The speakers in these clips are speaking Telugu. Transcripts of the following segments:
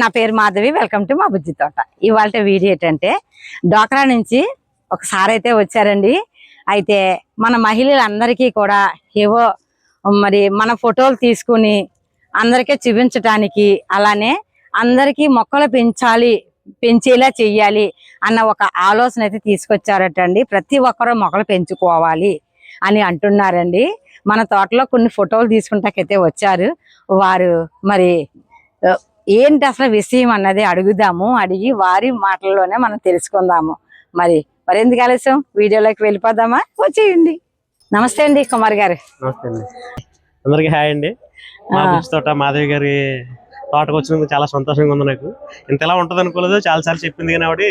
నా పేరు మాధవి వెల్కమ్ టు మా బుజ్జి తోట. ఇవాళ వీడియో ఏంటంటే డోక్రా నుంచి ఒకసారి అయితే వచ్చారండి. అయితే మన మహిళలందరికీ కూడా ఏవో మరి మన ఫోటోలు తీసుకుని అందరికీ చూపించటానికి అలానే అందరికీ మొక్కలు పెంచాలి పెంచేలా చెయ్యాలి అన్న ఒక ఆలోచన అయితే తీసుకొచ్చారటండి. ప్రతి ఒక్కరూ మొక్కలు పెంచుకోవాలి అని అంటున్నారండి. మన తోటలో కొన్ని ఫోటోలు తీసుకుంటాకైతే వచ్చారు. వారు మరి ఏంటి అసలు విషయం అన్నది అడుగుదాము. అడిగి వారి మాటల్లోనే మనం తెలుసుకుందాము. మరి మరి ఎందుకు ఆలస్యం? వీడియోలోకి వెళ్ళిపోదామా? వచ్చేయండి. నమస్తే అండి కుమార్ గారు. నమస్తే అండి. అందరికి హాయ్ అండి. మా తోట మాధవి గారి తోటకు వచ్చినందుకు చాలా సంతోషంగా ఉంది నాకు. ఇంతలా ఉంటుంది అనుకోలేదు చాలా సార్లు చెప్పింది కానీ ఆవిడ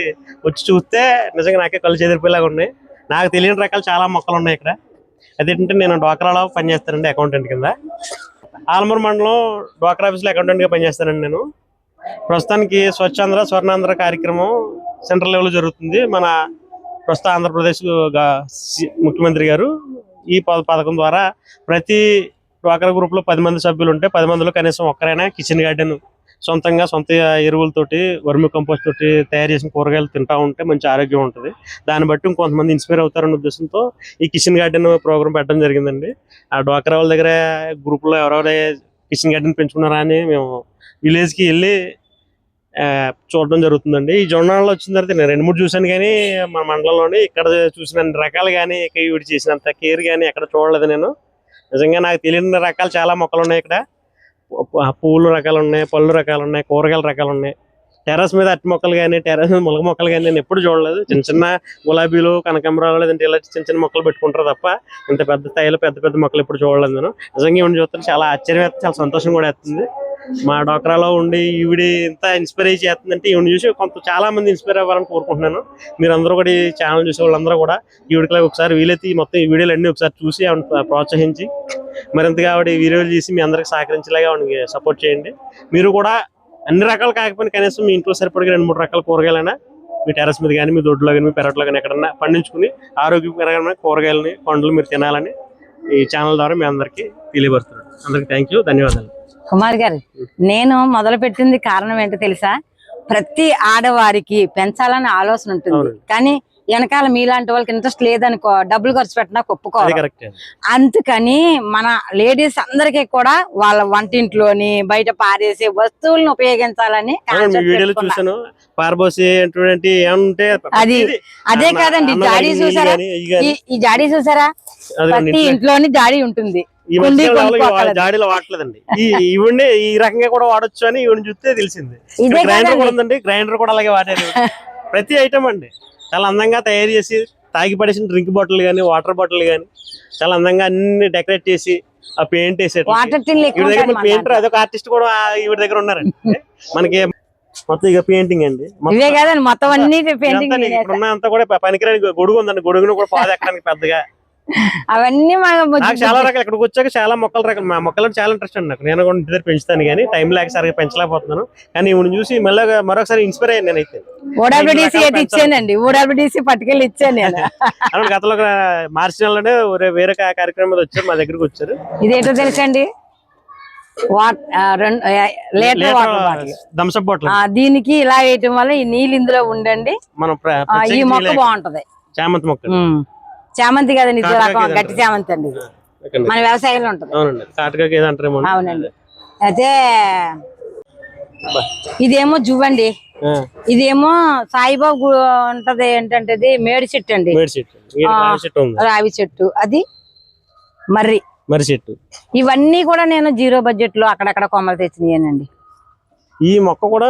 వచ్చి చూస్తే నిజంగా నాకే కళ్ళు చెదిరిపోయేలాగా ఉన్నాయి. నాకు తెలియని రకాలు చాలా మొక్కలు ఉన్నాయి ఇక్కడ. అదేంటంటే నేను డోక్రాలో పనిచేస్తానండి అకౌంటెంట్ కింద. ఆల్మూర్ మండలం డోక్రా ఆఫీస్లో అకౌంటెంట్గా పనిచేస్తానండి నేను. ప్రస్తుతానికి స్వచ్ఛాంధ్ర స్వర్ణాంధ్ర కార్యక్రమం సెంట్రల్ లెవెల్లో జరుగుతుంది. మన ప్రస్తుత ఆంధ్రప్రదేశ్ సి- ముఖ్యమంత్రి గారు ఈ పథకం ద్వారా ప్రతి డ్వాక్రా గ్రూప్లో పది మంది సభ్యులు ఉంటే పది మందిలో కనీసం ఒక్కరైనా కిచెన్ గార్డెన్ సొంతంగా సొంత ఎరువులతోటి వర్మి కంపోస్ట్ తోటి తయారు చేసిన కూరగాయలు తింటా ఉంటే మంచి ఆరోగ్యం ఉంటుంది. దాన్ని బట్టి ఇంకొంతమంది ఇన్స్పైర్ అవుతారనే ఉద్దేశంతో ఈ కిచెన్ గార్డెన్ ప్రోగ్రామ్ పెట్టడం జరిగిందండి. ఆ డ్వాక్రా వాళ్ళ దగ్గర గ్రూప్లో కిచెన్ గార్డెన్ పెంచుకున్నారా అని మేము విలేజ్కి వెళ్ళి ఆ, చూడడం జరుగుతుందండి. ఈ జొన్నాళ్ళు వచ్చిన తర్వాత నేను రెండు మూడు చూశాను కానీ మన మండలంలోని ఇక్కడ చూసిన రకాలు కానీ ఇక్కడ వీడు చేసినంత కేర్ కానీ ఎక్కడ చూడలేదు నేను. నిజంగా నాకు తెలియని రకాలు చాలా మొక్కలు ఉన్నాయి ఇక్కడ. పూలు రకాలు ఉన్నాయి పళ్ళు రకాలు ఉన్నాయి కూరగాయల రకాలు ఉన్నాయి. టెర్రస్ మీద అట్టి మొక్కలు కానీ టెర్రస్ మీద ములగ మొక్కలు కానీ నేను ఎప్పుడు చూడలేదు. చిన్న చిన్న గులాబీలు కనకాంబరాలు లేదంటే ఇలా చిన్న చిన్న మొక్కలు పెట్టుకుంటారు తప్ప ఇంత పెద్ద స్థాయిలో పెద్ద పెద్ద మొక్కలు ఎప్పుడు చూడలేదు నేను. నిజంగా ఈవిడ చూస్తే చాలా ఆశ్చర్యం వేస్తుంది, చాలా సంతోషం కూడా వేస్తుంది. మా డోక్రాలో ఉండి ఈవిడ ఇంత ఇన్స్పైర్ చేస్తుందంటే ఈవిడ చూసి కొంత చాలా మంది ఇన్స్పైర్ అవ్వాలని కోరుకుంటున్నాను. మీరందరూ కూడా ఈ ఛానల్ చూసే వాళ్ళందరూ కూడా ఈవిడకి ఒకసారి వీలైతే ఈ మొత్తం ఈ వీడియోలు ఒకసారి చూసి ఆవిడ ప్రోత్సహించి మరింతగా ఆవిడ ఈ వీడియోలు చేసి మీ అందరికి సహకరించేలాగా ఆవిడకి సపోర్ట్ చేయండి. మీరు కూడా అన్ని రకాలు కాకపోయినా కనీసం మీ ఇంట్లో సరిపడిగా రెండు మూడు రకాల కూరగాయలైనా మీ టెరస్ మీద కానీ మీ దొడ్లో కానీ మీ పెరట్లో కానీ ఎక్కడన్నా పండించుకుని ఆరోగ్యకరమైన కూరగాయలని పండ్లు మీరు తినాలని ఈ ఛానల్ ద్వారా మీ అందరికీ తెలియపరుస్తున్నాను. అందరికి థ్యాంక్ యూ ధన్యవాదాలు. కుమార్ గారు నేను మొదలు పెట్టింది కారణం ఏంటో తెలుసా? ప్రతి ఆడవారికి పెంచాలని ఆలోచన ఉంటుంది. కానీ వెనకాల మీలాంటి వాళ్ళకి ఇంట్రెస్ట్ లేదనుకో డబ్బులు ఖర్చు పెట్టినా ఒప్పుకోవాలి అందుకని మన లేడీస్ అందరికీ కూడా వాళ్ళ వంటింట్లోని బయట పారేసే వస్తువులను ఉపయోగించాలని అది అదే కాదండి జాడీ చూసారా? ఈ ఈ జాడీ చూసారా? ప్రతి ఇంట్లోని జాడీ ఉంటుంది. ఈ మధ్య జాడీలో వాడలేదండి ఈ ఈవిడ్ని ఈ రకంగా కూడా వాడొచ్చు అని ఈవిడ చూస్తే తెలిసింది. గ్రైండర్ కూడా ఉందండి. గ్రైండర్ కూడా అలాగే వాడారు. ప్రతి ఐటమ్ అండి. చాలా అందంగా తయారు చేసి తాగి పడేసిన డ్రింక్ బాటిల్ గానీ వాటర్ బాటిల్ గానీ చాలా అందంగా అన్ని డెకరేట్ చేసి ఆ పెయింట్ దగ్గర పెయింటర్ అదొక ఆర్టిస్ట్ కూడా ఈవిడ దగ్గర ఉన్నారండి. మనకి మొత్తం ఇక పెయింటింగ్ అండి. మొత్తం ఇవే కాదండి మొత్తం అన్ని పెయింటింగ్ ఉన్నంతా కూడా పనికిరాని గొడుగు ఉందండి. గొడుగును కూడా పాదు ఎక్కడానికి పెద్దగా. అవన్నీ నాకు చాలా రకాలు ఇక్కడికి వచ్చాక చాలా మొక్కల రకాలు మా మొక్కలు చాలా ఇంట్రెస్ట్ అండి నాకు. నేను కూడా ఇంటి దగ్గర పెంచుతాను కానీ టైం లేక సరిగా పెంచలేకపోతున్నాను. కానీ ఇవి చూసి మళ్ళీ మరొకసారి ఇన్స్పైర్ అయ్యాను నేనైతే. ఓడబ్ల్యూడిసి అయితే ఇచ్చానండి. ఓడబ్ల్యూడిసి పట్టుకెళ్ళి ఇచ్చాను నేను. అప్పుడు గతంలో మార్చి నెలలోనే వేరే- కార్యక్రమం వచ్చారు మా దగ్గరికి వచ్చారు. ఇదేంటో తెలుసండి? Litre water bottle. దీనికి ఇలా వేయటం వల్ల ఈ నీళ్ళు ఇందులో ఉండండి. ఈ మొక్క బాగుంటది. చామంతి మొక్క. చామంతి కదండి ఇది కాకరకాయ రకం గట్టి చామంతి అండి ఇది. మన వ్యవసాయంలో ఉంటది. అవునండి. కాటకాకి ఏదంటారేమో అవునండి. అయితే ఇదేమో జువ్వండి ఆ, ఇదేమో సాయిబాబు గు- ఉంటది ఏంటంటే ఇది మేడి చెట్టు అండి. మేడి చెట్టు. ఆ. రావి చెట్టు ఉంది. రావి చెట్టు. అది మర్రి. మరి చెట్టు. ఇవన్నీ కూడా నేను జీరో బడ్జెట్లో అక్కడక్కడ కొమ్మలు తెచ్చినాయనండి. ఈ మొక్క కూడా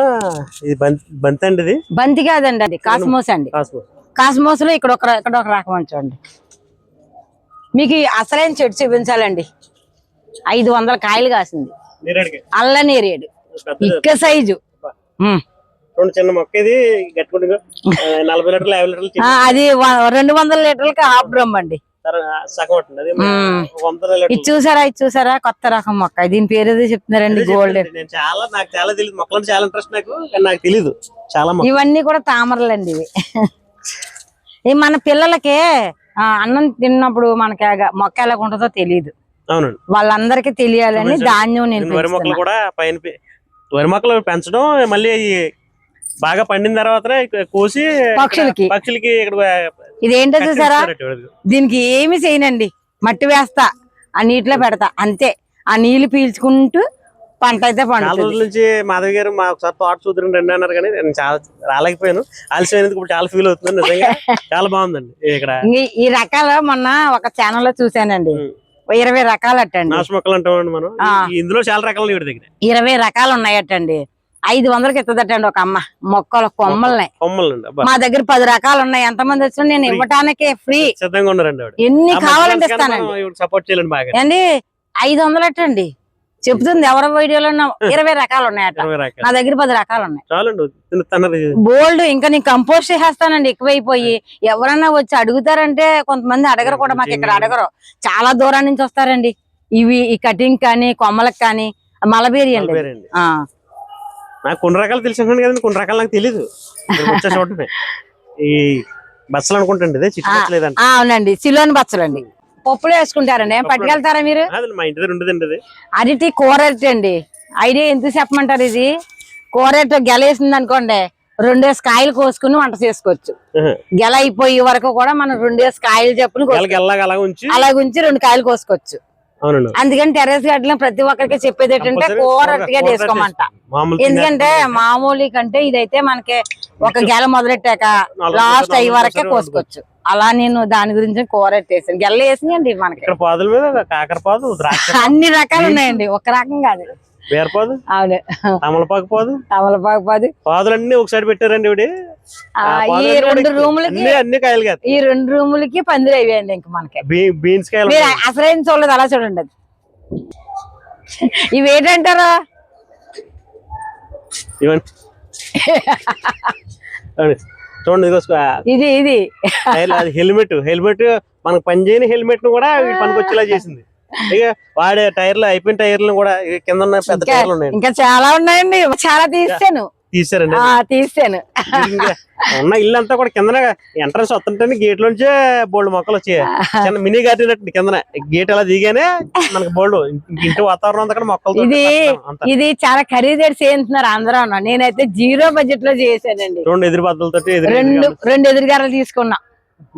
ఇది బంతి బంతి అండి ఇది? బంతి కాదండి అది కాస్మోస్ అండి. కాస్మోస్. కాస్మోస్లో ఇక్కడ ఒక ఇక్కడ ఒక రకం ఉంచండి మీకు అసలైన చెట్టు చూపించాలండి. ఐదు వందల కాయలు కాసింది. అల్ల నేరేడు. ఇక్క సైజు. చిన్న మొక్క ఇది నలభై లీటర్లు అది రెండు వందల లీటర్లకి హాఫ్ డ్రమ్ అండి. ఇది చూసారా? ఇది చూసారా? కొత్త రకం మొక్క. దీని పేరు ఏదో చెప్తున్నారండి గోల్డ్. చాలా నాకు చాలా తెలియదు మొక్కలు చాలా ఇంట్రెస్ట్ నాకు నాకు తెలియదు చాలా ఇవన్నీ కూడా తామరలండి ఇవి. ఇవి మన పిల్లలకి ఆ, అన్నం తిన్నప్పుడు మనకి మొక్క ఎలా ఉంటుందో తెలియదు అవునండి. వాళ్ళందరికీ తెలియాలని ధాన్యం నేను వరి మొక్కలు. కూడా పైన వరి మొక్కలు పెంచడం మళ్ళీ ఈ బాగా పండిన తర్వాతనే కోసి పక్షులకి. పక్షులకి ఇక్కడ ఇదేంటో చూసారా. దీనికి ఏమి చేయనండి. మట్టి వేస్తా. ఆ నీటిలో పెడతా. అంతే. ఆ నీళ్ళు పీల్చుకుంటూ పంట అయితే చాలా రోజుల నుంచి మాధవి గారు మా ఒకసారి తోట చూద్దరు రండి అన్నారు కానీ నేను చాలా రాలేకపోయాను. ఆలస్యమైనందుకు ఇప్పుడు చాలా ఫీల్ అవుతుంది నిజంగా. చాలా బాగుందండి ఇక్కడ. ఈ- రకాలు మొన్న ఒక ఛానల్లో చూసానండి. ఇరవై రకాలు అట్టండి నాసు మొక్కలు అంటామండి మనం. ఇందులో చాలా రకాలు వీడి దగ్గర. ఇరవై రకాలు ఉన్నాయటండి ఐదు వందలకి ఇస్తుందటండి ఒక అమ్మ మొక్కలు కొమ్మల్ని. మా దగ్గర పది రకాలు ఉన్నాయి. ఎంతమంది వచ్చినా నేను ఇవ్వటానికి ఫ్రీ సిద్ధంగా ఉన్నారండి ఎన్ని కావాలంటే ఇస్తానండి. సపోర్ట్ చేయాలండి ఐదు వందలు అట్టండి చెప్తుంది ఎవరి వీడియోలో ఇరవై రకాలు ఉన్నాయట. నా దగ్గర పది రకాలు ఉన్నాయి. బోల్డ్ ఇంకా నేను కంపోస్ట్ చేసేస్తానండి ఎక్కువైపోయి. ఎవరన్నా వచ్చి అడుగుతారంటే కొంతమంది అడగరు కూడా మాకు ఇక్కడ అడగరు. చాలా దూరం నుంచి వస్తారండి. ఇవి ఈ కటింగ్ కానీ కొమ్మలకు కానీ మలబేరి అండి నాకు కొన్ని రకాలు తెలిసి కదండి కొన్ని రకాలు నాకు తెలీదు. ఈ బస్సులు అనుకుంటండి అవునండి సిలోని బచ్చలండి. పప్పులు వేసుకుంటారండి. ఏం పట్టుకెళ్తారా మీరు? అది మా ఇంటి దగ్గర ఉండదండి అది. అరటి కూర అరటి అండి. ఐడియా ఎందుకు చెప్పమంటారు ఇది? కూర అరటి గెలేసింది అనుకోండి రెండేసి కాయలు కోసుకుని వంట చేసుకోవచ్చు. గెల అయిపోయే వరకు కూడా మనం రెండేసి కాయలు చెప్పుని అలా ఉంచి రెండు కాయలు కోసుకోవచ్చు. అందుకని టెర్రస్ గార్డెన్ ప్రతి ఒక్కరికి చెప్పేది ఏంటంటే Compulsory కూర కూర- అరటిగా కూర చేసుకోమంట. ఎందుకంటే మామూలు కంటే ఇదైతే మనకి ఒక గెల మొదలెట్టాక లాస్ట్ అయ్యే వరకే కోసుకోవచ్చు. అలా నేను దాని గురించి కూర ఎట్టేసాను గెల్ల వేసినాయండి మనకి. ఇక్కడ పాదుల మీద కాకర పాదు ద్రాక్ష అన్ని రకాలు ఉన్నాయండి. ఒక రకం కాదు. బీరపాదు అవును. తమలపాకు పాదు. తమలపాకు పది. పాదులన్నీ ఒకసారి పెట్టారండి ఆ ఈ రెండు. రూములకి అన్ని కాయలు కాదు ఈ రెండు రూములకి పందిరి అయిపోయింది ఇంక మనకి. బీన్స్ కాయలు. అసలేం చూడలేదు అలా చూడండి అది. ఇవి ఏంటంటారు? ఇవన్నీ. చూడండి ఇదిగో ఇది ఇది. అది హెల్మెట్ హెల్మెట్ మనకు పని చేయని హెల్మెట్ను కూడా పనికొచ్చేలా చేసింది. ఇక వాడే టైర్లు అయిపోయిన టైర్లు కూడా కింద ఉన్న పెద్ద టైర్లు ఉన్నాయండి ఇంకా చాలా ఉన్నాయండి. చాలా తీసాను తీసారండి తీసాను ఉన్న ఇల్లు అంతా కూడా కింద ఎంట్రన్స్ వస్తుంటే గేట్ లోంచే బోల్డ్ మొక్కలు వచ్చాయి. చిన్న మినీ గార్డెన్ అట్టు కింద గేట్ అలా దిగానే మనకి బోల్డ్ ఇంటి వాతావరణం అంతా మొక్కలు ఇది ఇది చాలా ఖరీదేడు చేయించున్నారు అందరూ నేనైతే జీరో బడ్జెట్లో చేశానండి. చూడండి ఎదురు బద్దలతో రెండు రెండు ఎదురుగారలు తీసుకున్నా.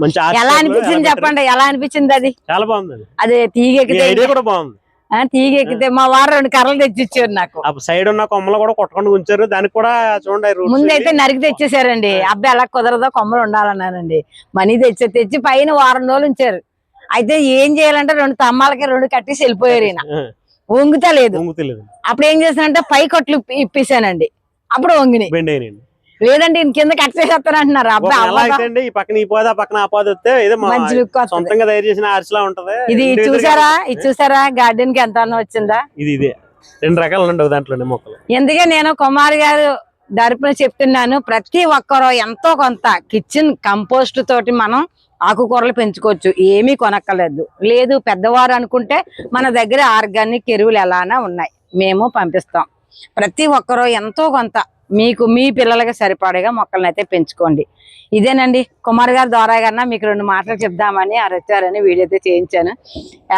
మంచి ఎలా అనిపించింది చెప్పండి? ఎలా అనిపించింది అది. చాలా బాగుంది అది తీగ కూడా బాగుంది. ఆ, తీగ ఎక్కితే మా వారు రెండు కర్రలు తెచ్చిచ్చారు నాకు. సైడ్ ఉన్న కొమ్మలు కూడా కొట్టకుండా ఉంచారు. దానికి కూడా చూడండి ముందైతే నరికి తెచ్చేసారండి. అబ్బాయి అలా కుదరదో కొమ్మలు ఉండాలన్నారండి. మనీ తెచ్చి తెచ్చి పైన వారం రోజులు ఉంచారు. అయితే ఏం చేయాలంటే రెండు తమ్మాలకి రెండు కట్టేసి వెళ్ళిపోయారు ఈయన. వంగుతా లేదు అప్పుడు ఏం చేశానంటే పై కొట్లు ఇప్పి- ఇప్పేసానండి అప్పుడు వంగినాయి. ఈయన కింద కట్ ఒక అబ్బాయి ఈ పక్కన ఈ పోదు పక్కన ఆ పోదు వస్తే మంచి లుక్ సొంతంగా తయారు చేసిన ఆర్చ్ లా ఉంటది. ఇది చూసారా. ఇది చూసారా? గార్డెన్కి ఎంత వచ్చిందా? ఇది ఇదే. రెండు రకాలు ఉండవు దాంట్లోనే మొక్కలు. ఎందుకే నేను కుమార్ గారు తరపున చెప్తున్నాను ప్రతి ఒక్కరూ ఎంతో కొంత కిచెన్ కంపోస్ట్ తోటి మనం ఆకుకూరలు పెంచుకోవచ్చు. ఏమీ కొనక్కర్లేదు. లేదు పెద్దవారు అనుకుంటే మన దగ్గర ఆర్గానిక్ ఎరువులు ఎలానా ఉన్నాయి. మేము పంపిస్తాం. ప్రతి ఒక్కరూ ఎంతో కొంత మీకు మీ పిల్లలకి సరిపడగా మొక్కలను అయితే పెంచుకోండి. ఇదేనండి కుమార్ గారి ద్వారా కన్నా మీకు రెండు మాటలు చెప్దామని ఆ రెచ్చారని వీడియో అయితే చేయించాను.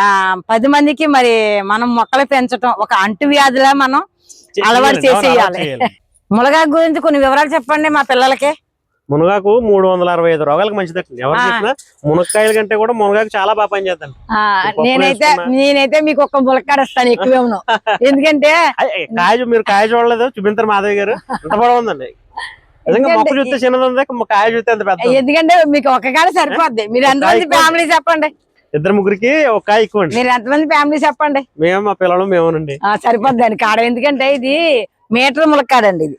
ఆ పది మందికి మరి మనం మొక్కలు పెంచటం ఒక అంటువ్యాధిలా మనం అలవాటు చేసేయాలి. మునగాకు గురించి కొన్ని వివరాలు చెప్పండి మా పిల్లలకి. మునగాకు మూడు వందల అరవై ఐదు రోగాలకు మంచిదండి. ఎవరు. చెప్పినా మునక్కాయల కంటే కూడా మునగాకు చాలా బాగా పప్పు నేనైతే. నేనైతే మీకు ఒక ములక్కాడ ఇస్తాను ఎక్కువేమను ఎందుకంటే కాయ మీరు కాయ చూడలేదు చూపించారు మాధవి గారు. ఎంత పొడవు ఉందండి నిజంగా మొక్క చూస్తే చిన్నది ఉంది కాయ చూస్తే అంత పెద్ద. ఎందుకంటే మీకు ఒక కాడ సరిపోద్ది. మీరు ఎంతమంది ఎక్కువ. ఫ్యామిలీ చెప్పండి. ఇద్దరు ముగ్గురికి ఒక కాయ ఎక్కువ మీరు ఎంతమంది ఫ్యామిలీ చెప్పండి. మేము మా పిల్లలు మేమోనండి. ఆ సరిపోద్ది అండి కాడ ఎందుకంటే ఇది మీటర్ ములక్కాడండి ఇది.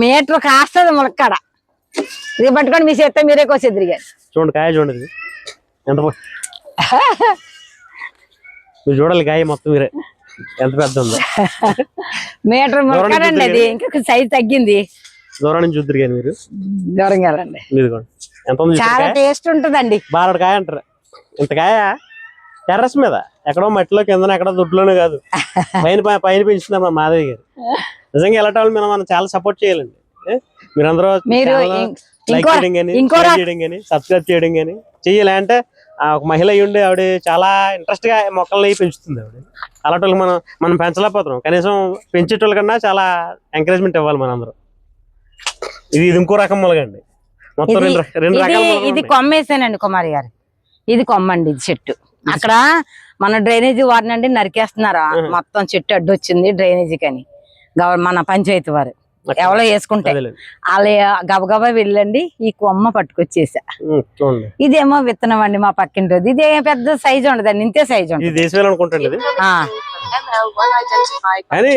మీటర్ కాస్తుంది ములక్కాడ ఇది పట్టుకొని మీ చేస్తే మీరే కోసి తిరిగారు చూడండి కాయ చూడండి. ఎంత మీరు చూడాలి కాయ మొత్తం మీరే. ఎంత పెద్ద ఉందో. మీటర్ ములక్కాడండి అది. ఇంకా సైజ్ తగ్గింది. దూరం నుంచి చూద్దరు మీరు. వెళ్ళండి ఇదిగోండి. ఎంత చాలా? టేస్ట్ ఉంటదండి. బారడు కాయ అంటారు. ఇంత కాయ టెర్రస్ మీద. ఎక్కడో మట్టిలో కింద ఎక్కడో దొడ్లోనే కాదు. పైన పైన పెంచుతుంది మా మాధవి గారు. నిజంగా ఎలాంటి వాళ్ళు మనం మనం చాలా సపోర్ట్ చేయాలండి? మీరందరూ లైక్ చేయడం కానీ చేయడం కానీ సబ్స్క్రైబ్ చేయడం కానీ చెయ్యాలి. అంటే ఆ ఒక మహిళ ఉండి ఆవిడ చాలా ఇంట్రెస్ట్గా మొక్కల్ని పెంచుతుంది ఆవిడ. అలాంటి మనం మనం పెంచలేకపోతున్నాం. కనీసం పెంచేటోళ్ళ కన్నా చాలా ఎంకరేజ్మెంట్ ఇవ్వాలి మనందరం. ఇది ఇది ఇంకో రకం మొలగండి. మొత్తం రెండు రకాల మొలకలు ఇది. కొమ్మేసానండి కుమారి గారు. ఇది కొమ్మండి ఇది చెట్టు. అక్కడ మన డ్రైనేజీ వాడినండి నరికేస్తున్నారు. మొత్తం చెట్టు అడ్డు వచ్చింది డ్రైనేజీ కని మన పంచాయతీ వారు. ఎవరో వేసుకుంటే. వాళ్ళు గబగబా వెళ్ళండి ఈ కొమ్మ పట్టుకొచ్చేసా. ఇదేమో విత్తనం అండి మా పక్కింటి ఇదే పెద్ద సైజు ఉండదండి ఇంతే సైజు ఇది ఉంటుంది దేశవేళ అనుకుంటండి ఇది? ఆ, ML1 identified. కానీ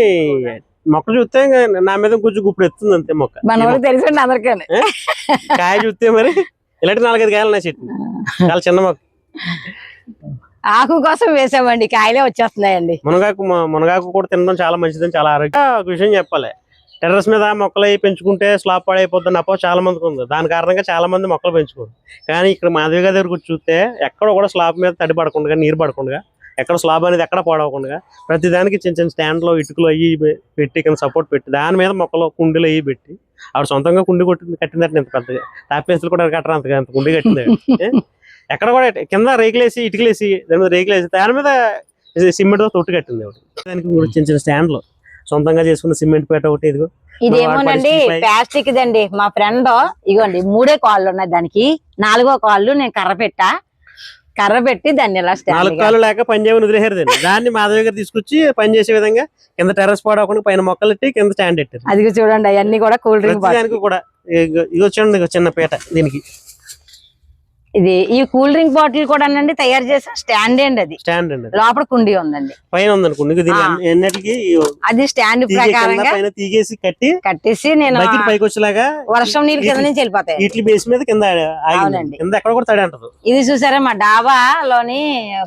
మొక్క చూస్తే నా మీద కొంచెం గుప్పుడు ఎత్తుంది అంతే మొక్క. మన వాళ్ళకి తెలిసండి అందరికీ. కాయ చూస్తే మరి ఇలాంటి నాలుగైదు కాయలు ఉన్నాయి చెట్టు చాలా చిన్న మొక్క. ఆకు కోసం వేసామండి కాయలే వచ్చేస్తున్నాయండి. మునగాకు మునగాకు కూడా తినడం చాలా మంచిదని చాలా ఆరోగ్యం ఒక విషయం చెప్పాలి. టెర్రస్ మీద మొక్కలు అవి పెంచుకుంటే స్లాబ్ పాడైపోతుంది అప్పో చాలా మందికి ఉంది. దాని కారణంగా చాలా మంది మొక్కలు పెంచుకోరు. కానీ ఇక్కడ మాధవి గారి దగ్గర చూస్తే ఎక్కడ కూడా స్లాబ్ మీద తడి పడకుండా నీరు పడకుండా ఎక్కడ స్లాబ్ అనేది ఎక్కడ పాడవకుండా ప్రతిదానికి చిన్న చిన్న స్టాండ్లో ఇటుకలు అవి పెట్టి కింద సపోర్ట్ పెట్టి దాని మీద మొక్కలు కుండీలు అవి పెట్టి ఆవిడ సొంతంగా కుండి కొట్టి కట్టిందట ఇంత పెద్దగా. తాపేస్తులు కూడా కట్టరు అంతగా? అంత కుండి కట్టింది ఎక్కడ కూడా కింద రేకులేసి ఇటుకలేసి దాని మీద రేకులేసి దాని మీద సిమెంట్ తొట్టు కట్టింది ఆవిడ దానికి కూడా చిన్న చిన్న స్టాండ్లు. సొంతంగా చేసుకున్న సిమెంట్ పేట ఒకటి ఇదిగో. ఇదేమోనండి ప్లాస్టిక్ దండి మా ఫ్రెండ్ ఇగోండి మూడే కాళ్ళు ఉన్నాయి దానికి. నాలుగో కాళ్ళు నేను కర్ర పెట్టా. కర్ర పెట్టి దాన్ని ఇలా నాలుగు కాళ్ళు లేక పని చేయమని వదిలేశారు దాన్ని. దాన్ని మాధవి గారు తీసుకొచ్చి పని చేసే విధంగా కింద టెర్రస్ పాడవకుండా పైన మొక్కలు పెట్టి కింద స్టాండ్ పెట్టారు. అది చూడండి అవన్నీ కూడా కూల్ డ్రింక్ దానికి కూడా ఇగో- ఇగో చూడండి చిన్న పీట దీనికి. ఇది ఈ కూల్ డ్రింక్ బాటిల్ కూడా అండి తయారు చేసిన స్టాండ్ అండి అది. స్టాండ్ అండి. లోపల కుండి ఉందండి. పైన ఉందనుకోండి ఎన్నటికి అది స్టాండ్ ప్రకారంగా తీగేసి కట్టి కట్టేసి నేను బకెట్ పైకి వచ్చేలాగా వర్షం నీళ్ళు కింద నుంచి వెళ్ళిపోతాయి. ఇట్లి బేస్ మీద కింద ఆగింది. అవునండి. కింద ఎక్కడ కూడా తడి అంటదు. ఇది చూసారా మా డాబాలోని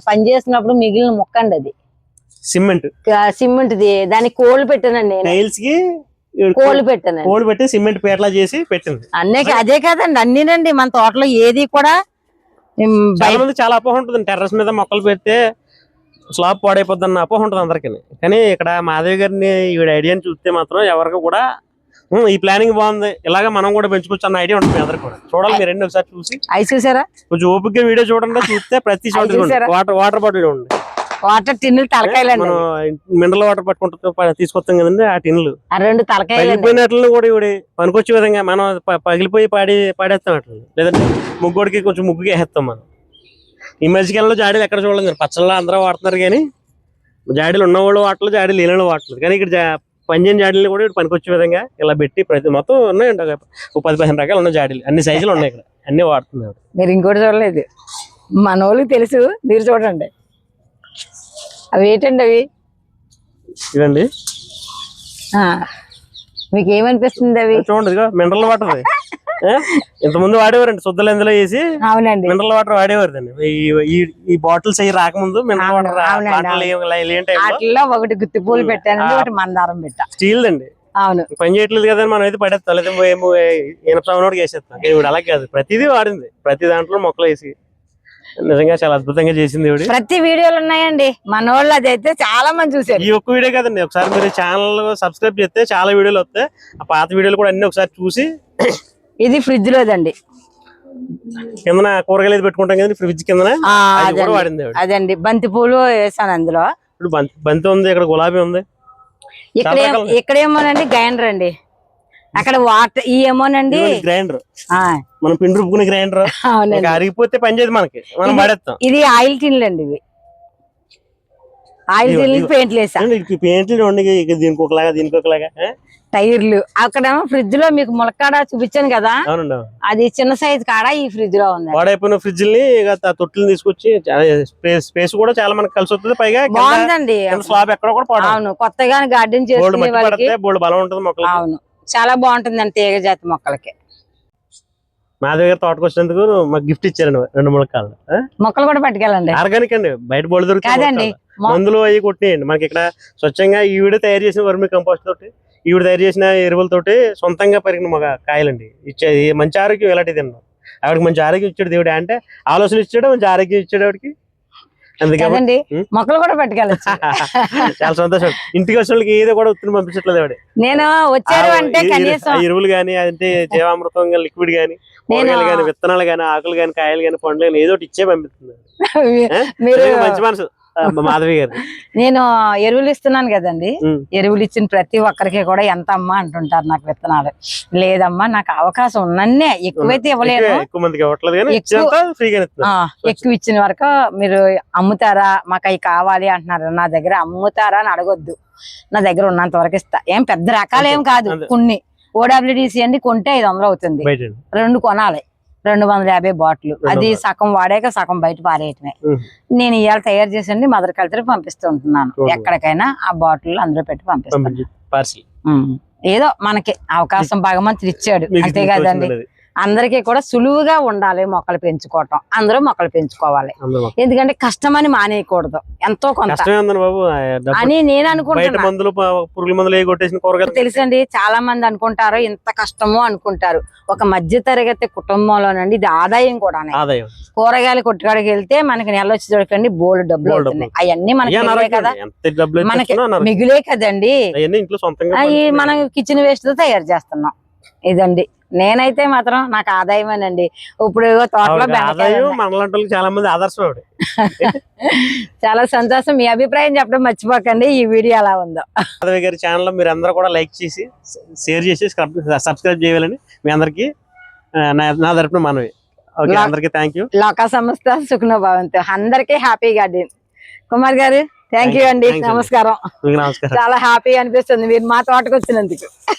పని చేసినప్పుడు మిగిలిన ముక్క అండి అది. సిమెంట్. సిమెంట్ దానికి కోళ్ళు పెట్టానండి టైల్స్కి కోళ్ళు పెట్టానండి. కోడి పెట్టి సిమెంట్ పేటలా చేసి పెట్టింది. అన్నీ అదే కాదండి అన్నీనండి. మన తోటలో ఏది కూడా చాలా మంది చాలా అపోహ ఉంటుంది టెర్రస్ మీద మొక్కలు పెడితే స్లాబ్ పాడైపోద్ది అన్న అపోహ ఉంటుంది అందరికీ కానీ ఇక్కడ మాధవి గారిని ఈవిడ ఐడియాని చూస్తే మాత్రం ఎవరికి కూడా "ఉమ్, ఈ ప్లానింగ్ బాగుంది. ఇలాగ మనం కూడా పెంచుకోవచ్చు అన్న ఐడియా ఉంటుంది అందరికి కూడా. చూడాలి మీరు రెండు ఒకసారి చూసి. చూసారా? కొంచెం ఓపిక వీడియో చూడండి చూస్తే ప్రతి చూసారా? వాటర్ వాటర్ బాటిల్ చూడండి. వాటర్ టిన్నులు తలకాయలండి మనం మినరల్ వాటర్ పట్టుకుంటూ తీసుకొస్తాం కదండి ఆ టిన్లు ఆ రెండు పగిలిపోయినట్లు కూడా ఇవిడ పనికొచ్చే విధంగా మనం పగిలిపోయి పాడి పాడేస్తాం అట్లా లేదంటే ముగ్గుడికి కొంచెం ముగ్గుకి వేస్తాం మనం. ఈ మధ్యకాలంలో జాడీలు ఎక్కడ చూడలేదు మీరు పచ్చళ్ళలో అందరూ వాడుతున్నారు కానీ జాడీలు ఉన్నవాళ్ళు వాటలు జాడీలు లేని వాళ్ళు వాడలేదు కానీ ఇక్కడ జా- పంజన్ జాడీలు కూడా ఇక్కడ పనికొచ్చే విధంగా ఇలా పెట్టి ప్రతి మొత్తం ఉన్నాయండి ఒక పది పదిహేను రకాలు ఉన్నాయి జాడీలు. అన్ని సైజులు ఉన్నాయి ఇక్కడ అన్ని వాడుతున్నారు మీరు ఇంకోటి చూడలేదు. మన వాళ్ళకి తెలుసు మీరు చూడండి. అవి ఏంటండి అవి? ఇదండి. మీకు ఏమనిపిస్తుంది అవి? చూడండి మినరల్ వాటర్ ఇంతకుముందు వాడేవారండి శుద్ధలు ఎందులో వేసి అవునండి. మినరల్ వాటర్ వాడేవారు ఈ- బాటిల్స్ అవి రాకముందు మినరల్ వాటర్ వాటిల్లో ఒకటి గుత్తి పూలు ఆ. ఒకటి మందారం పెట్టా. స్టీల్ అండి అవును. పని చేయట్లేదు కదా మనం అయితే పడేస్తాం. లేదా ఏమో ఇనప సామాన్ వేసేస్తాం. ఇప్పుడు అలా కాదు ప్రతిదీ వాడింది. ప్రతి దాంట్లో మొక్కలు వేసి నిజంగా చాలా అద్భుతంగా చేసింది ప్రతి వీడియోలు ఉన్నాయండి. మన వాళ్ళు అదైతే చాలా మంది చూసారు ఈ ఒక్క వీడియో కదండి ఒకసారి మీరు ఛానల్ సబ్స్క్రైబ్ చేస్తే చాలా వీడియోలు వస్తాయి. ఆ పాత వీడియోలు కూడా అన్ని ఒకసారి చూసి ఇది ఫ్రిడ్జ్ లోదండి. కిందన కూరగాయలు పెట్టుకుంటాం కదండి ఫ్రిడ్జ్ కూడా అదండి. వాడింది ఆవిడ. అదండి. బంతి పూలు వేసాను అందులో. ఇప్పుడు బంతి బంతి ఉంది ఇక్కడ గులాబీ ఉంది. ఇక్కడ. ఇక్కడేమోనండి గ్రైండర్ అండి. అక్కడ వాటర్ ఈ ఏమోనండి గ్రైండర్. ఆ, మనం పిండి రుబ్బుకునే గ్రైండర్. అరిగిపోతే పని చేయదు మనకి. మనం ఇది- పడేస్తాం. ఇది ఆయిల్ టిన్లు అండి ఇవి. ఆయిల్ టిన్లు. పెయింట్లు వేసా. ఈ పెయింట్లు ఇక దీనికి ఒకలాగా దీనికి ఒకలాగా? టైర్లు. అక్కడేమో ఫ్రిడ్జ్లో మీకు ములక్కాడ చూపించాను కదా. అది చిన్న సైజ్ కాడ ఈ ఫ్రిడ్జ్లో ఉంది. పాడైపోయిన ఫ్రిడ్జ్ని తొట్టుని తీసుకొచ్చి స్పేస్ స్పేస్ కూడా చాలా మనకి కలిసి వస్తుంది. పైగా బాగుందండి. స్లాబ్ ఎక్కడ కూడా అవును కొత్తగా గార్డెన్ బోల్డ్ బలం ఉంటుంది అవును. చాలా బాగుంటుందండి తీగ జాతి మొక్కలకి. మాధవి గారు తోటకు వచ్చినందుకు మాకు గిఫ్ట్ ఇచ్చారండి రెండు ములక్కాళ్ళు మొక్కలు కూడా పట్టుకెళ్ళండి. ఆర్గానిక్ అండి బయట ములక్కాళ్ళు. మొ- మందులు అవి కొట్టినాయండి. మనకి ఇక్కడ స్వచ్ఛంగా ఈవిడ తయారు చేసిన వర్మి కంపోస్ట్ తోటి ఈవిడ తయారు చేసిన ఎరువులతోటి సొంతంగా పెరిగిన మగ కాయలండి. ఇచ్చే ఈ మంచి ఆరోగ్యం ఎలాంటిది ఆవిడకి మంచి ఆరోగ్యం ఇచ్చాడు దేవుడు అంటే ఆలోచన ఇచ్చాడు మంచి ఆరోగ్యం ఇచ్చాడు ఆవిడకి. అందుకే? మొక్కలు కూడా పట్టుకెళ్ళచ్చు. చాలా సంతోషం. ఇంటికి వచ్చిన వాళ్ళకి ఏదో కూడా ఉత్తుని పంపించట్లేదు ఆవిడ. నేను వచ్చారు అంటే కనీసం ఎరువులు గానీ అంటే జీవామృతం లిక్విడ్ గానీ కూరగాయలు కానీ విత్తనాలు కానీ ఆకులు కానీ కాయలు కానీ పండ్లు కానీ ఏదో ఒకటి ఇచ్చే పంపిస్తుంది మంచి మనసు. మాధవి గారు నేను ఎరువులు ఇస్తున్నాను కదండి. ఎరువులు ఇచ్చిన ప్రతి ఒక్కరికి కూడా ఎంత అమ్మా అంటుంటారు నాకు విత్తనాలు. లేదమ్మా నాకు అవకాశం ఉన్నన్నే ఎక్కువైతే ఇవ్వలేను. ఎక్కువ- ఇచ్చిన వరకు మీరు అమ్ముతారా మాకు అవి కావాలి అంటున్నారు. నా దగ్గర అమ్ముతారా అని అడగొద్దు. నా దగ్గర ఉన్నంత వరకు ఇస్తా. ఏం పెద్ద రకాలు ఏం కాదు. కొన్ని. ఓడబ్ల్యూడిసి అండి కొంటే ఐదు వందలు అవుతుంది. రెండు కొనాలి. రెండు వందల యాభై బాటిల్ అది. సగం వాడాక సగం బయట పారేయటమే. నేను ఇవాళ తయారు చేసండి మదర్ కల్చర్ పంపిస్తూ ఉంటున్నాను ఓహో. ఎక్కడికైనా ఆ బాటిల్ అందులో పెట్టి పంపిస్తాను. ఏదో మనకి అవకాశం భగవంతుడు ఇచ్చాడు మీకు అంతే కదండి. అందరికీ కూడా సులువుగా ఉండాలి మొక్కలు పెంచుకోవటం. అందరూ మొక్కలు పెంచుకోవాలి. ఎందుకంటే కష్టం అని మానేయకూడదు. ఎంతో కొంత. అని నేను బయట అనుకుంటున్నా మందులు ప- పురుగుల మందులు ఏ కొట్టేసిన కూరగాయలు? తెలుసండి చాలా మంది అనుకుంటారు ఇంత కష్టము అనుకుంటారు. ఒక మధ్య తరగతి కుటుంబంలోనండి ఇది ఆదాయం కూడా కూరగాయలు కొట్టుకాడికి వెళ్తే మనకి నెల వచ్చి దొరకండి బోల్డ్ డబ్బులు అవుతున్నాయి. అవన్నీ మనకి కదా. మనకి. మిగిలే కదండి. మనం కిచెన్ వేస్ట్తో తయారు చేస్తున్నాం. ఇదండి. నేనైతే మాత్రం నాకు ఆదాయమేనండి. ఇప్పుడు తోటలో. మనలాంటి చాలా మంది ఆదర్శం చాలా సంతోషం. మీ అభిప్రాయం చెప్పడం మర్చిపోకండి. ఈ వీడియో ఎలా ఉందో. మాధవి గారి ఛానల్ మీరు అందరూ కూడా లైక్ చేసి షేర్ చేసి సబ్స్క్రైబ్ చేయాలని మీ అందరికి నా తరపున మనవి. ఓకే లా- అందరికి థ్యాంక్ యూ లోక సంస్థ సుఖనో భవంతు అందరికీ హ్యాపీ గార్డెన్ కుమార్ గారు థ్యాంక్ యూ. అండి. నమస్కారం. చాలా హ్యాపీ అనిపిస్తుంది. మీరు మా తోటకు వచ్చినందుకు.